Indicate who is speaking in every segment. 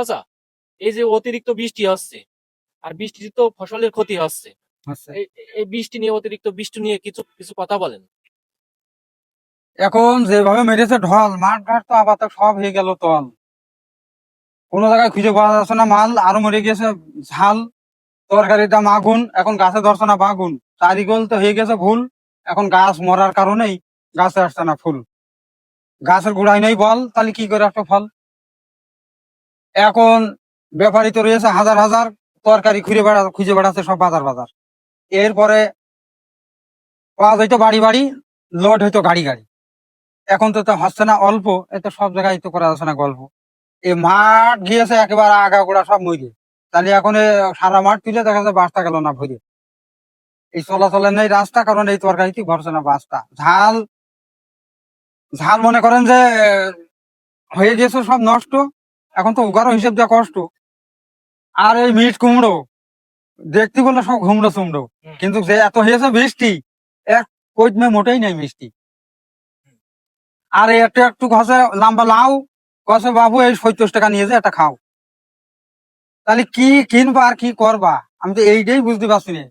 Speaker 1: আচ্ছা এই যে অতিরিক্ত বৃষ্টি হচ্ছে আর বৃষ্টি তো ফসলের ক্ষতি হচ্ছে
Speaker 2: আচ্ছা।
Speaker 1: এই বৃষ্টি নিয়ে অতিরিক্ত বৃষ্টি নিয়ে কিছু কিছু কথা বলেন।
Speaker 2: এখন যেভাবে মেরেছে ঢল মাঠ ঘাট তো আপাতত সব হয়ে গেল তল। কোনো জায়গায় খুঁজে পাওয়া যাচ্ছে না মাল আরও মরে গেছে ঝাল তরকারিটা মাগুন এখন গাছে ধরছে না বাগুন। চারিগোল তো হয়ে গেছে ভুল এখন গাছ মরার কারণেই গাছে আসছে না ফুল। গাছের গোড়ায় নেই বল তাহলে কি করে একটা ফল? এখন ব্যাপারী তো রয়েছে হাজার হাজার, তরকারি খুঁজে বেড়া, খুঁজে বেড়াচ্ছে সব বাজার বাজার। এরপরে পাওয়া যাইতো বাড়ি বাড়ি লোড হইতো গাড়ি গাড়ি। এখন তো তা হচ্ছে না অল্প এত সব জায়গায় তো করা যাচ্ছে না গল্প। এই মাঠ গিয়েছে একেবারে আগা গোড়া সব মরে তাহলে এখন সারা মাঠ তুলে দেখা যাচ্ছে বাসটা গেল না ভরে। এই চলাচলের নেই রাস্তা, কারণ এই তরকারিতে ভরছে না বাসটা ঝাল ঝাল মনে করেন যে, হয়ে গেছে সব নষ্ট। এখন তো উগারও হিসেব দেওয়া কষ্ট। আর এই মিট কুমড়ো দেখতে বললে সব ঘুমড়ো চুমড়ো কিন্তু যে এত হয়েছে বৃষ্টি এক কইমে মোটেই নেই মিষ্টি। আর একটু একটু ঘষে লম্বা লাউ কষে বাবু এই সত্তর টাকা নিয়ে যে এটা খাও। তাহলে কি কিনবা আর কি করবা? আমি তো এইটাই বুঝতে পারছি না।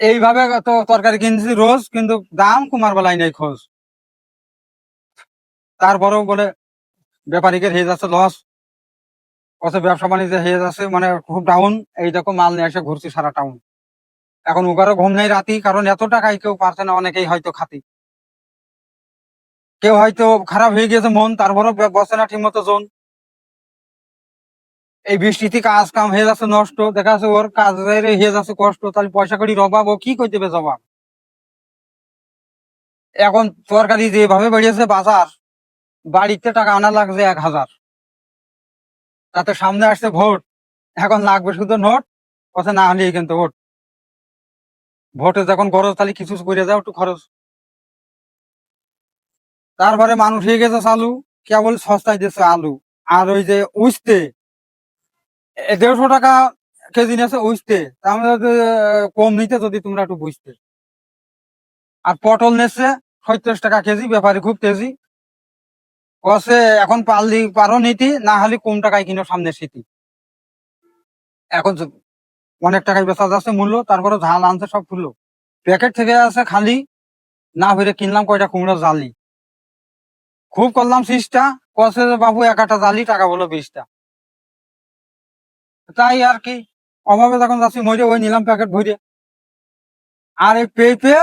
Speaker 2: এইভাবে তো তরকারি কিনছি রোজ কিন্তু দাম কুমার বেলায় নেই খোঁজ। তারপরেও বলে ব্যাপারীকে হয়ে যাচ্ছে লস। কত ব্যবসা বাণিজ্য হয়ে যাচ্ছে মানে খুব ডাউন এই দেখো মাল নিয়ে এসে ঘুরছি সারা টাউন এখন উগারও ঘুম নেই রাতি, কারণ এত টাকায় কেউ পারছে না, অনেকেই হয়তো খাতি। কেউ হয়তো খারাপ হয়ে গেছে মন, তারপরও বসে না ঠিক মতো জোন। এই বৃষ্টিতে কাজ কাম হয়ে যাচ্ছে, নষ্ট, দেখা যাচ্ছে ওর কাজের হয়ে যাচ্ছে কষ্ট, তাহলে পয়সা কড়ি অভাব ও কি করে দেবে জবাব? এখন তরকারি যেভাবে বেরিয়েছে বাজার, বাড়িতে টাকা আনা লাগছে এক হাজার। তাতে সামনে আসছে ভোট। এখন লাগবে শুধু নোট কথা না হলেই কিন্তু ভোট। ভোটে যখন খরচ, তাহলে কিছু করে যাও, একটু খরচ। তারপরে মানুষ হয়ে গেছে চালু, কেবল সস্তায় দিচ্ছে আলু। আর ওই যে উস্তে, এ দেড়শো টাকা কেজি নিয়েছে তার মধ্যে কম নিতে যদি তোমরা একটু বুঝতে। আর পটল নিচ্ছে সত্তর টাকা কেজি, ব্যাপারে খুব তেজি। কসে এখন পারলি, পারো নিতি, না হলে কম টাকায় কিনো সামনে শীতি এখন অনেক টাকায় বেচা যাচ্ছে মূল্য, তারপরে ঝাল আনছে, সব ফুললো প্যাকেট থেকে আছে খালি, না ভরে কিনলাম কয়টা কুমড়ো জালি। খুব করলাম সিসটা, কসে বাবু এক একটা জালি, টাকা বলো বিশটা। তাই আর কি, অভাবে যখন যাচ্ছি মরে ওই নিলাম প্যাকেট ভরে আর এই পেঁপে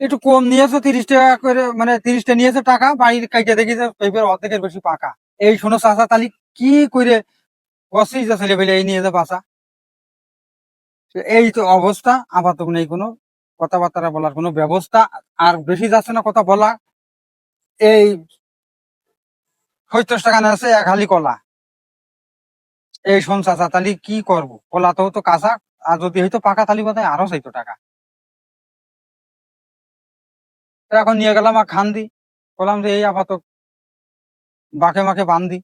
Speaker 2: একটু কম নিয়েছে, তিরিশ টাকা করে মানে তিরিশটা নিয়েছে টাকা, বাড়ির কাইটে দেখি অর্ধেকের বেশি পাকা। এই শোনো চাষা তালি কি করে ছেলে এই নিয়ে যে বাসা এই তো অবস্থা, আপাতত নেই কোনো কথাবার্তা বলার কোনো ব্যবস্থা, আর বেশি যাচ্ছে না কথা বলা। এই সত্তর টাকা আছে এক হালি কলা। এই শোন চাচা, তাহলে কি করব? কলা তো কাঁচা, আর যদি হয়তো পাকা তালি বোধহয় আরও চাইতো টাকা। এখন নিয়ে গেলাম আর খান্দি। বললাম যে এই আপাতত বাঁকে মাকে বান্ধি